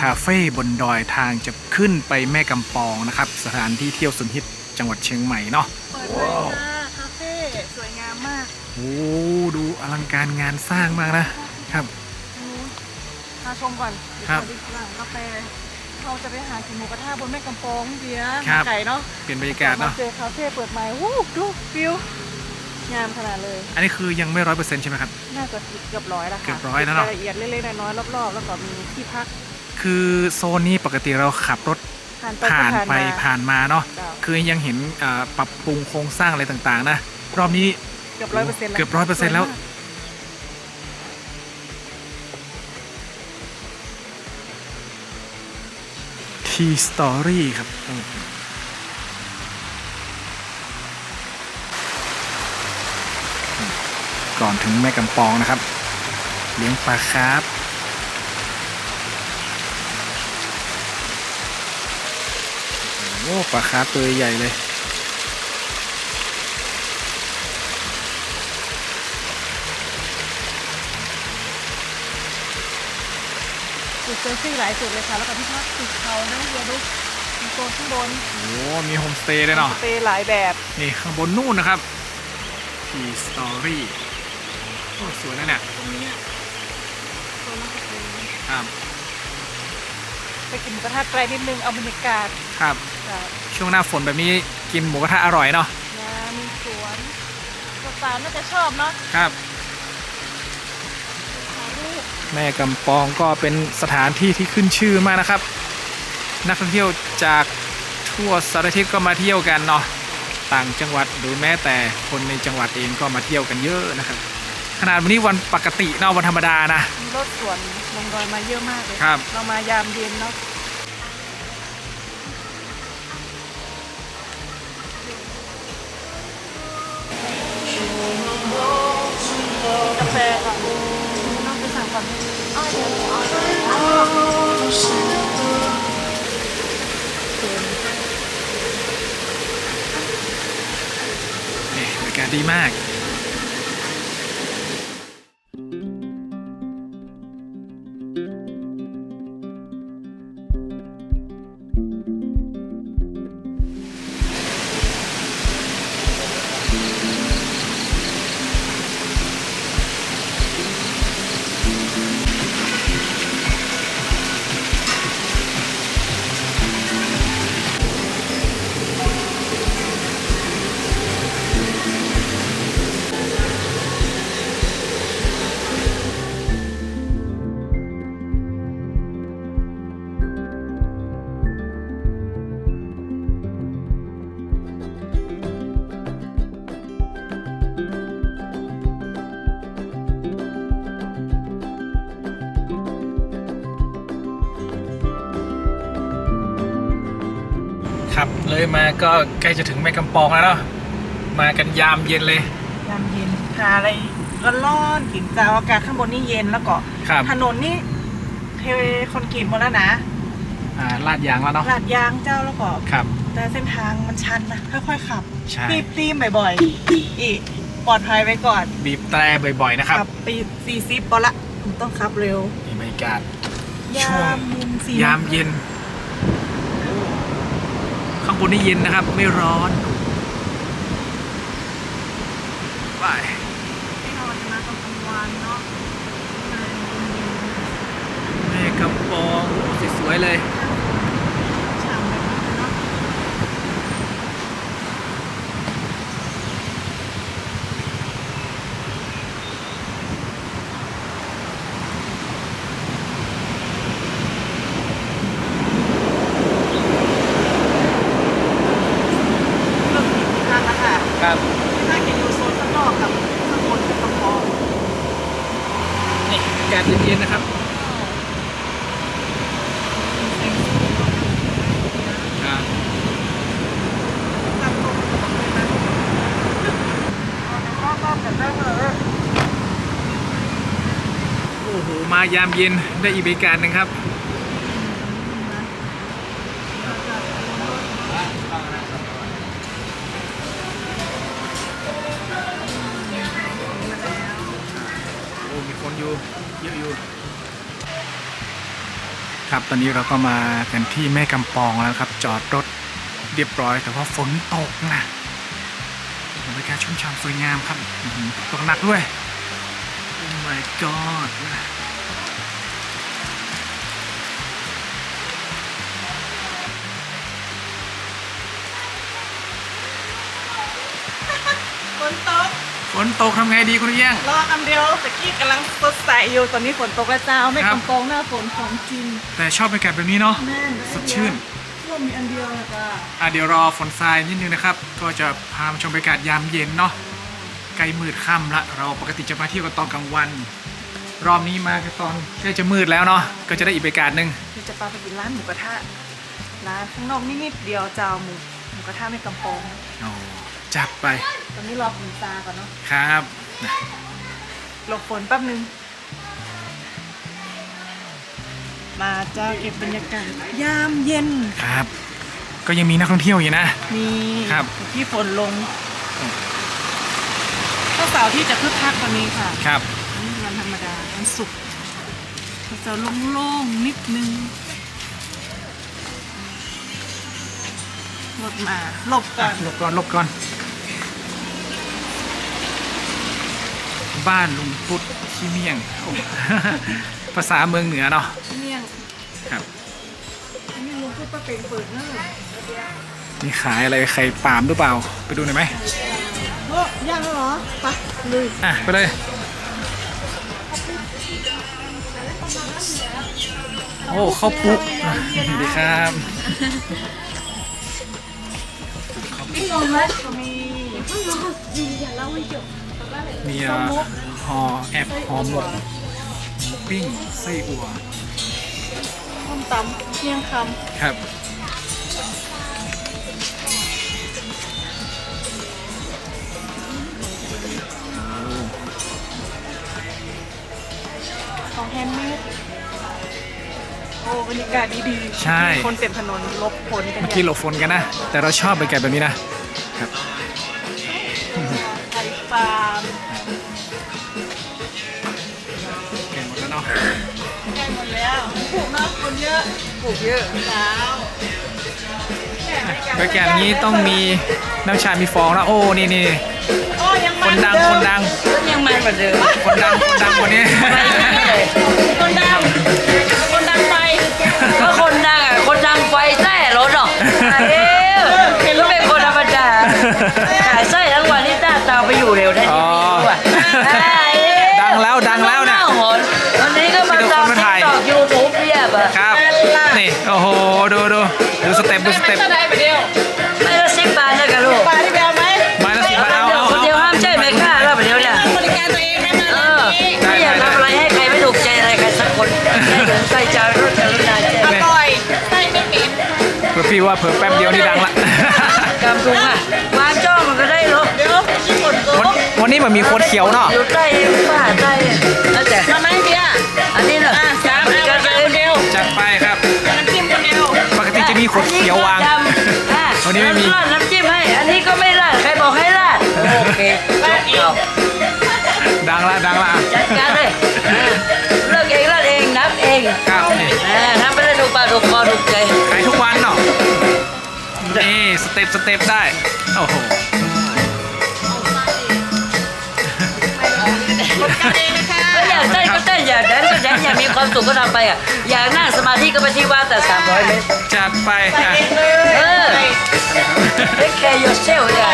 ก็มาอยู่กันที่คาเฟ่บนดอยทางจะขึ้นไปแม่กำปองนะครับ สถานที่เที่ยวสุดฮิตจังหวัดเชียงใหม่เนาะเปิดเลยค่ะคาเฟ่สวยงามมากโอ้ดูอลังการงานสร้างมากนะครับพาชมก่อนครับเดี๋ยวหลังกาแฟเราจะไปหากินหมูกระทะบนแม่กำปองเบียร์ครับไก่เนาะเปลี่ยนบรรยากาศเนาะเจอคาเฟ่เปิดใหม่วู้ดูฟิวงามขนาดเลย อันนี้คือยังไม่ร้อยเปอร์เซ็นต์ใช่ไหมครับ น่าจะเกือบร้อยแล้วค่ะเกือบร้อยแล้วเนอะ รายละเอียดเล็กๆน้อยๆรอบๆ แล้วก็มีที่พัก คือโซนนี้ปกติเราขับรถผ่านไปผ่านไปมาผ่านมาเนาะจ้ะคือยังเห็นอ่าปรับปรุงโครงสร้างอะไรต่างๆ นะ รอบนี้เกือบร้อยเปอร์เซ็นต์แล้วเกือบ100%แล้วทีสตอรี่ครับอืมก่อนถึงแม่กำปองนะครับ เลี้ยงปลาคาร์ฟ อ้ปลาคาร์ฟตัวใหญ่เลยจุดเซลฟี่หลายจุดเลยค่ะ แล้วก็ที่พักติดเขานะเดี๋ยวดูมีโซนข้างบนโอ้มีโฮมสเตย์ด้วยเนาะสเตย์หลายแบบ นี่ข้างบนนู่นนะครับทีสตอรี่โอ้สวยนะเนี่ยตรงนี้โซนนักเรียนครับไปกินหมูกระทะไกลนิดนึงเอาบรรยากาศ ครับ จากช่วงหน้าฝนแบบนี้กินหมูกระทะอร่อยเนาะน้ำมีสวนสาวๆน่าจะชอบเนาะครับ ถ่ายรูปแม่กำปองก็เป็นสถานที่ที่ขึ้นชื่อมากนะครับ นักท่องเที่ยวจากทั่วสารทิศก็มาเที่ยวกันเนาะต่างจังหวัดหรือแม้แต่คนในจังหวัดเองก็มาเที่ยวกันเยอะนะครับ ขนาดวันนี้วันปกติเนาะวันธรรมดานะ มีรถสวนลงดอยมาเยอะมากเลยครับ เรามายามเย็นเนาะ บรรยากาศดีมาก เลยมาก็ใกล้จะถึงแม่กำปองแล้วเนาะมากันยามเย็นเลย ยามเย็นหาอะไรร้อนๆกินเจ้าอากาศข้างบนนี่เย็นแล้วก็ครับ ถนนนี่เทคอนกรีตหมดแล้วนะอ่าลาดยางแล้วเนาะลาดยางเจ้าแล้วก็ครับ แต่เส้นทางมันชันนะค่อยๆขับใช่ปีบตีมบ่อยๆอีกปลอดภัยไว้ก่อนบีบแตรบ่อยๆนะครับปีสี่สิบพอละผมต้องขับเร็วนี่บรรยากาศยามเย็นสี่ยามเย็น ข้างบนนี่เย็นนะครับ ไม่ร้อนไปที่เราจะมาตอนกลางวันเนาะแม่กำปองสวยๆเลย ฉ่ำแบบนี้เนาะ เริ่มมีทางแล้วค่ะ ครับ น่าจะอยู่โซนข้างนอกกับข้างบนเป็นกำปองนี่อากาศเย็นๆนะครับครับตัดตรงเลยนะเอาแต่ก็แบบได้เลยโอ้โหมายามเย็นได้อีกบรรยากาศหนึงครับ อนนี้เราก็มากันที่แม่กำปองแล้วครับ จอดรถเรียบร้อย แต่ว่าฝนตกนะบรรยากาศชุ่มฉ่ำสวยงามครับตกหนักด้วยโอ้ my god นตกทำไงดีคุณเอี้ยง รอคำเดียวตะกี้กำลังสดใสอยู่ตอนนี้ฝนตกแล้วเจ้าไม่ครับ กำปองหน้าฝนของจริงแต่ชอบบรรยากาศแบบนี้เนาะ แม่นสดชื่นร่วมมีอันเดียวนะจ้าอะเดี๋ยวรอฝนทรายนิดนึงนะครับ ก็จะพามาชมบรรยากาศยามเย็นเนาะใกล้มืดค่ำละ เราปกติจะมาเที่ยวกันตอนกลางวัน รอบนี้มากันตอนใกล้จะมืดแล้วเนาะ ก็จะได้อีกบรรยากาศหนึ่งคือจะพาไปกินร้านหมูกระทะร้านข้างนอกนิดๆเดียวเจ้าหมูหมูกระทะไม่กำปอง โอ้ จับไป ตอนนี้รอฝนซาก่อนเนาะครับนะหลบฝนแป๊บนึง มาเจ้าเก็บบรรยากาศยามเย็นครับ ก็ยังมีนักท่องเที่ยวอยู่นะมีครับ ที่ฝนลงก็เสาร์ที่จะคึกคักกว่านี้ค่ะครับอันนี้วันธรรมดาวันศุกร์มันจะโล่งๆนิดนึงรถมาหลบก่อน หลบก่อนหลบก่อน บ้านลุงพุทธขี้เมี่ยงโอ้ภาษาเมืองเหนือเนาะเมี่ยงครับอันนี้ลุงพูดป้าเป็นเปิดเนอะนี่ขายอะไรไข่ปาล์มหรือเปล่า ไปดูหน่อยไหมโอ้ย่างแล้วเหรอไปเลยอะไปเลยโอ้ข้าวปุ๊กอะสวัสดีครับพี่ลงไหม มีมีอะห่อแอบห่อหมกหมูปิ้งไส้อั่วส้มตำเที่ยงคครับำของแฮนด์เมดโอ้บรรยากาศดีๆใช่คนเต็มถนนลบฝนกันเมื่อกี้หลบฝนกันนะ แต่เราชอบบรรยากาศแบบนี้นะ แล้วปลูกเนาะคนเยอะปลูกเยอะแล้วบรรยากาศอย่างนี้ต้องมีน้ำชา มีฟองแล้วโอ้ นี่นี่ โอ้ยังคนดัง คนดัง ยังมันเหมือนเดิม คนดัง คนดังคนนี้ คนดังคนดัง ว่าเผื่อแป๊บเดียวนี่ดังละ กำทุงอะวางจ้องมันก็ได้รถเดี๋ยวที่ฝนตวันกวันนี้มันมีโคตรเขียวเนาะอยู่ใต้ฝ้าใต้แล้วแต่มาไหมเบียร์อันนี้เนอะอะสามเอาบริการคนเดียวจัดไปครับน้ำจิ้มคนเดียวปกติจะมีขวดเขียววางอันนี้ก็ดำอะวันนี้ไม่มีราดน้ำจิ้มให้ อันนี้ก็ไม่ราดใครบอกให้ราดโอเคจบเอาดังละดังละจัดการเลย นี่สเต็ปสเต็ปได้ โอ้โหกันเองนะคะก็อยากเต้นก็เต้นอยากแดนก็แดนอยากมีความสุขก็ทำไปอะอยากนั่งสมาธิก็ไปที่วัดแต่300เมตรจัดไปอะ เออ Take care yourself เนี่ย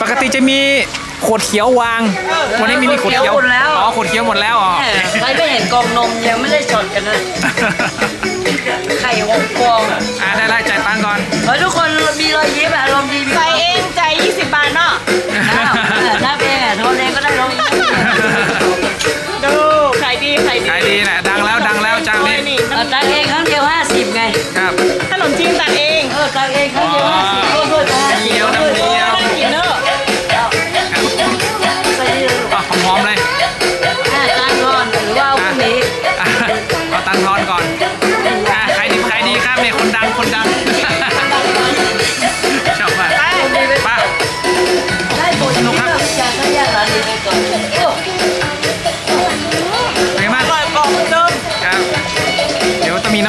ปกติจะมีขวดเขียววาง วันนี้ไมมีขวดเขียว ขวดเขียวหมดแล้ว อ๋อขวดเขียวหมดแล้วอ๋อแหมใครไม่เห็นกองนมยังไม่ได้ช็อตกันนะไข่หกฟองอะอะได้ละจ่ายตังค์ก่อนขอให้ทุกคนมีรอยยิ้มอารมณ์ดีมีใส่เองใจาย20 บาทเนาะน้ำเออน้ำเองอะทนเองก็ได้รอยยิ้มดูขายดีขายดีขายดีแหละดังแล้วดังแล้วจ้างนี้นี่เอาตังเองครั้งเดียวห้าสิบไง ครับขนมจีนตัดเอง เออตังเองครั้งเดียวห้าสิบร่วมด้วยกัน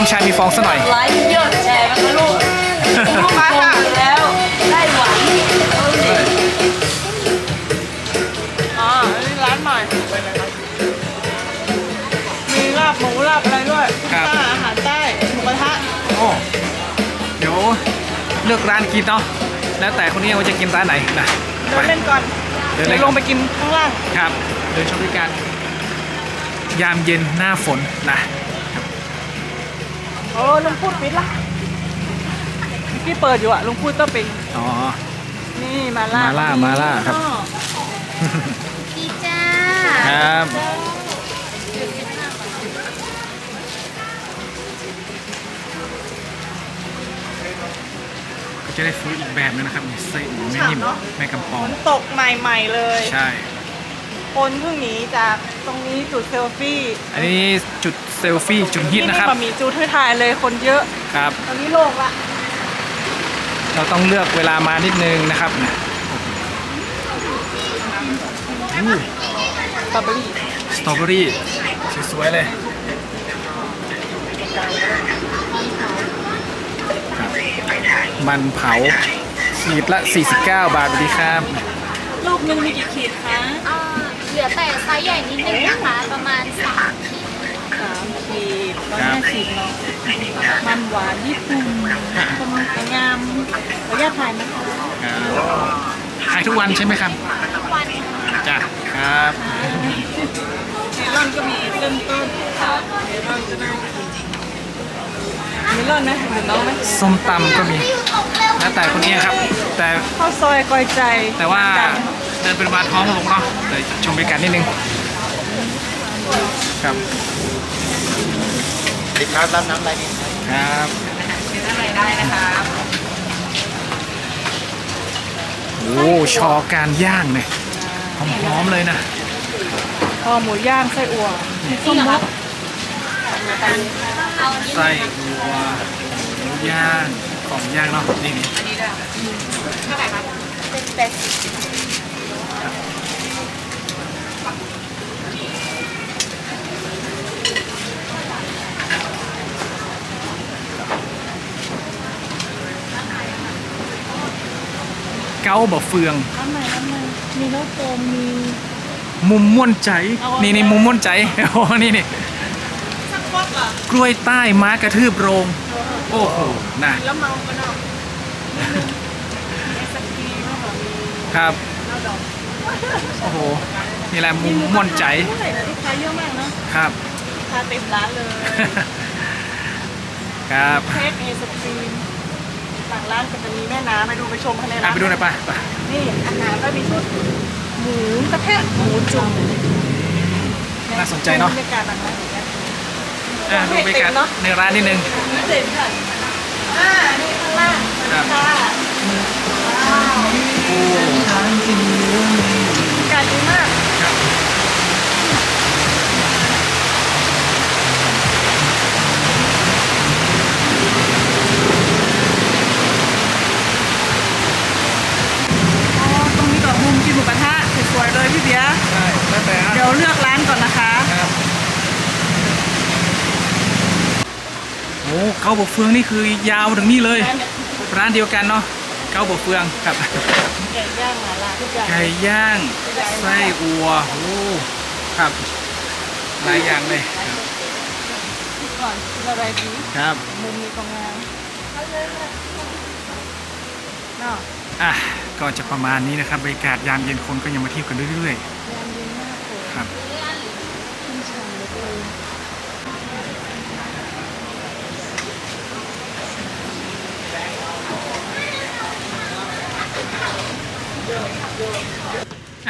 น้ำชา มีฟองซะหน่อย ไลค์เยอะแชร์กันนะลูกลูกคงอยู่แล้วได้หวังอ๋ออันนี้ร้านใหม่มีลาบหมูลาบอะไรด้วยครับพิซซ่าอาหารใต้หมูกระทะโอ้เดี๋ยวเลือกร้านกินเนาะ แล้วแต่คนนี้ว่าจะกินร้านไหนนะเดินเล่นก่อนเดินเดี๋เล่ยนวลงไปกินข้างล่าง ครับ เดินชมด้วยกัน ยามเย็นหน้าฝนนะ โอ้ลุงพูดปิดละที่เปิดอยู่อะลุงพูดต้องปิดอ๋อ นี่มาล่ามาล่ามาล่าครับอ๋อดีจ้าครับ ก็จะได้ฟู้ดอีกแบบนึงนะครับมีไส้อั่วแม่นิ่มแม่กำปฝอง นตกใหม่ๆเลยใช่ คนเพิ่งหนีจากตรงนี้จุดเซลฟี่ อันนี้จุด เซลฟี่จุดฮิตนะครับบะหมี่จูดให้ถ่ายเลยคนเยอะครับตอนนี้โล่งละเราต้องเลือกเวลามานิดนึงนะครับสตรอเบอรี่สตรอเบอรี่สวยๆเลยครับมันเผาขีดละ 49 บาทสวัสดีครับลูกหนึงมีกี่ขีดคะเอ่อเหลือแต่ไซส์ใหญ่นิดนึงนะคะ ประมาณสามขีด สามขีดร้อยห้าสิบเนาะมันหวานญี่ปุ่นคนงามขออนุญาตถ่ายนะคะขายทุกวันใช่ไหมครับทุกวันจ้ะครับเมลอนก็มีเริ่มต้นเมลอนก็ได้เมลอนไหมหรือน้องไหมส้มตำก็มีแล้วแต่คนนี้ครับ แต่ข้าวซอยกอยใจ แต่ว่าเดินเป็นวาท้องลงเนาะเดี๋ยวชมบรรยากาศนิดนึงครับ สิครับรับน้ำอะไรดีครับอะไรได้นะครับโอ้ชอการย่างเนี่ยหอมๆเลยนะคอหมูย่างไส้อั่วมีส้มมดไส้วัวหมูย่างของย่างเนาะนี่นี่เป็นแปด เก้าบ่เฟืองน้ำไหนน้ำไหนมีน้ำโฟมมี มุมม่วนใจ เอาเอานี่นี่มุมม่วนใจโอ้นี่นี่สักฟักอะกล้วยใต้ม้ากระทืบโรง โอ้โหนะแล้วเมากันเนาะไอศครีมแล้วก็มีครับแล้วดอกโอ้โห นี่แหละมุมม่วนใจเท่าไหร่นะลูกค้าเยอะมากเนาะครับ ลูกค้าเต็มร้านเลยครับ เค้กไอศครีม หลังร้านก็จะมีแม่น้ำไปดูไปชมภายในอะร้านไปดูหน่อยไปไปนี่อาหารก็มีชุดหมูกระทะหมูจุ่มน่าสนใจเนาะบรรยากาศหลังร้านอย่างเงี้ยอะดูบรรยากาศเนาะในร้านนิดนึงเต็มค่ะอ่านี่ข้างล่างครับค่ะว้าวบรรยากาศดีมาก ดี๋ยวเลือกร้านก่อนนะคะครับโอ้เกาบกเฟืองนี่คือยาวถึงนี่เลย ร้านเดียวกันเนาะเกาบกเฟืองครับไก่ย่างหมาล่าทุกอย่างไก่ย่างไส้อัวโอ้ครับหลายอย่างเลยคิดก่อนคิดอะไรดีครับมุมนี้ก็งามเนาะอะก็จะประมาณนี้นะครับบรรยากาศยามเย็นคนก็ยังมาเที่ยวกันเรื่อยยามเย็นมากเลยๆ ครับชุ่มฉ่ำเหลือเกิน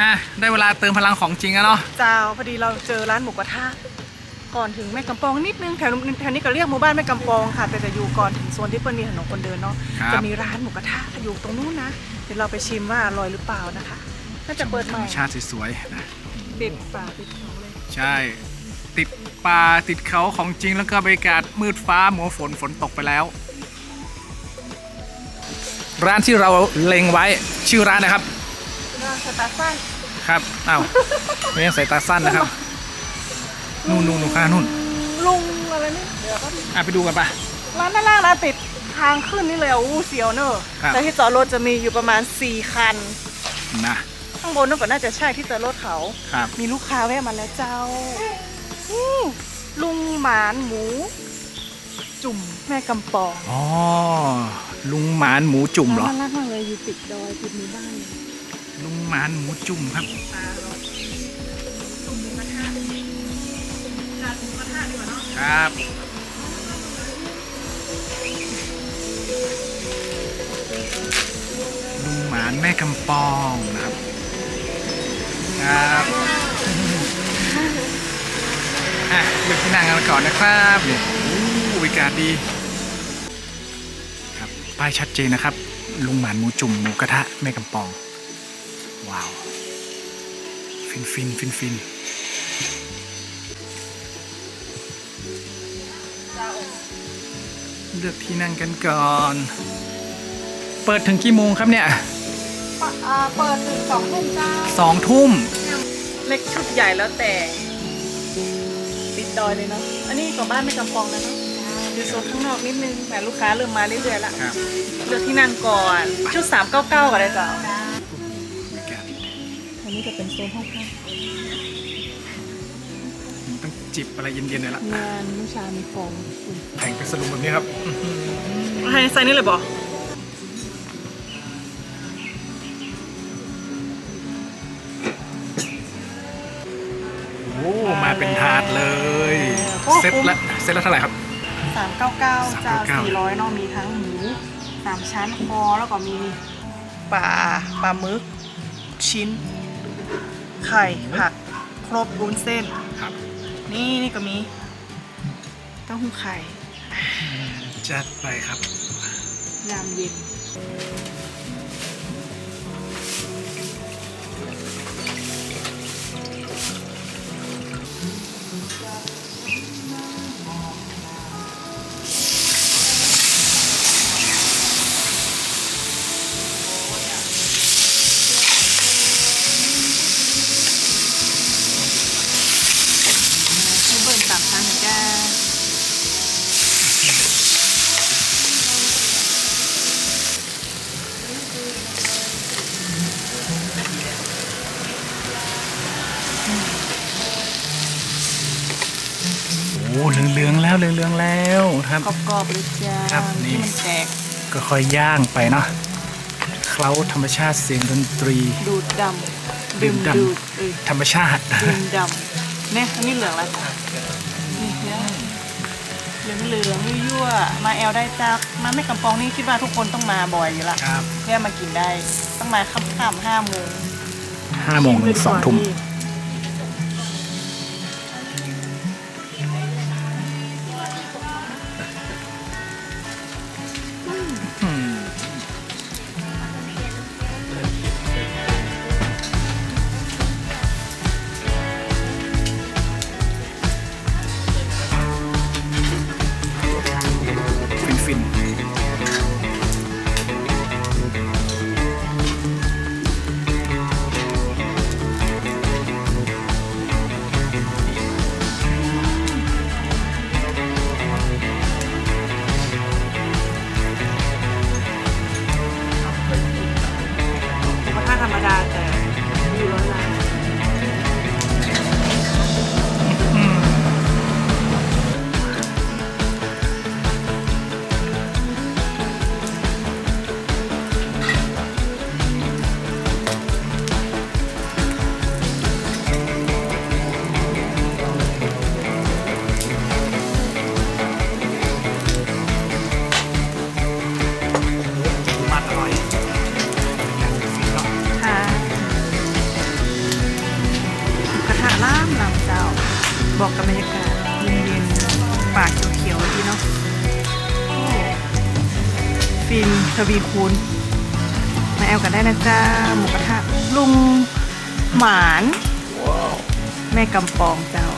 อะได้เวลาเติมพลังของจริงแล้วเนาะเจ้าพอดีเราเจอร้านหมูกระทะก่อนถึงแม่กำปองนิดนึงแถวแถวนี้ก็เรียกหมู่บ้านแม่กำปองค่ะ แต่จะอยู่ก่อนถึงโซนที่เปิ้ลมีถนนคนเดินเนาะครับจะมีร้านหมูกระทะอยู่ตรงนู้นนะเดี๋ยวเราไปชิมว่าอร่อยหรือเปล่านะคะน่าจะเปิดธใหรม่รมชาติสวยๆนะ ติดป่าติดเขาเลย ใช่ ติดป่าติดเขาของจริงแล้วก็บรรยากาศมืดฟ้าหมัวฝนฝนตกไปแล้ว ร้านที่เราเล็งไว้ชื่อร้านนะครับน่าสตาร์ทสั้นครับอ้าวไม่ยังใส่ตาสั้นนะครับ นู่นนู่นนู่นข้างนู่นอลุงอะไรนี่เดี๋ยวก็อะไปดูกันปะ ร้านด้านล่างนะติดทางขึ้นนี่เลยอะอู้เสียวเนอะครับ แต่ที่จอดรถจะมีอยู่ประมาณ 4 คัน นะ ข้างบนนั่นก็น่าจะใช่ที่จอดรถเขา ครับ มีลูกค้าแวะมาแล้วเจ้าอู้ลุงหมานหมู จุ่มแม่กำปองอ๋อ ลุงหมานหมูจุ่มเหรอ น่ารักมากเลยอยู่ติดดอยติดหมู่บ้านเลยลุงหมานหมูจุ่มครับ ปลาหรอจุ่มหมูกระทะจานหมูกระทะดีกว่าเนาะครับ ลุงหมานแม่กำปองนะครับครับ นั่งกันก่อนนะครับนี่อู้บรรยากาศดีครับป้ายชัดเจนนะครับ ลุงหมานหมูจุ่มหมูกระทะแม่กำปอง ว้าว ฟินฟินฟินฟินเลือกที่นั่งกันก่อน เปิดถึงกี่โมงครับเนี่ยปะอ่าเปิดถึงสองทุ่มเจ้าสองทุ่ม เล็กชุดใหญ่แล้วแต่ติ ดดอยเลยเนาะ อันนี้ก็บ้านไม่กำปองแล้วเนาะอยู่โซนข้างนอกนิดนึงแต่ลูกค้าเริ่มมาเรื่อยๆละครับเลือกที่นั่งก่อนชุด399ก็ได้เจ้าบรรยากาศอันนี้จะเป็นโซนห้องพักต้องจิบอะไรเย็นๆหน่อยละงานลูกชามีฟองแต่งเป็นสลุมแบบนี้ครับให้ใส่นี่เลยบอโอ้มาเป็นถาดเลย เซ็ตละเซ็ตละเท่าไหร่ครับ399เจ้า399 400เนาะมีทั้งหมูสามชั้นคอแล้วก็มีปลาปลาหมึก ชิ้น ไข่ผัก ครบรุ้นเส้น ครับ นี่นี่ก็มีเต้าหู้ไข่จัดไปครับยามเย็นนี่ เหลืองๆแล้วเหลืองๆแล้วครับ กรอบๆเลยจ้าครับนี่ ที่มันแตกก็ค่อยย่างไปเนาะเคล้าธรรมชาติเสียงดนตรี ดูดดำดื่มดำ ดูดเอ้ยธรรมชาติ ดื่มดำเนี่ยอันนี้เหลืองแล้วจ้ะนี่เนี่ยเหลืองเหลืองๆยั่วๆมาแอลได้จ้ามาไม่กำปองนี่คิดว่าทุกคนต้องมาบ่อยอยู่ละครับแค่มากินได้ต้องมาค่ำๆห้าโมงห้าโมงถึงสองทุ่มอื แม่กำปองเจ้า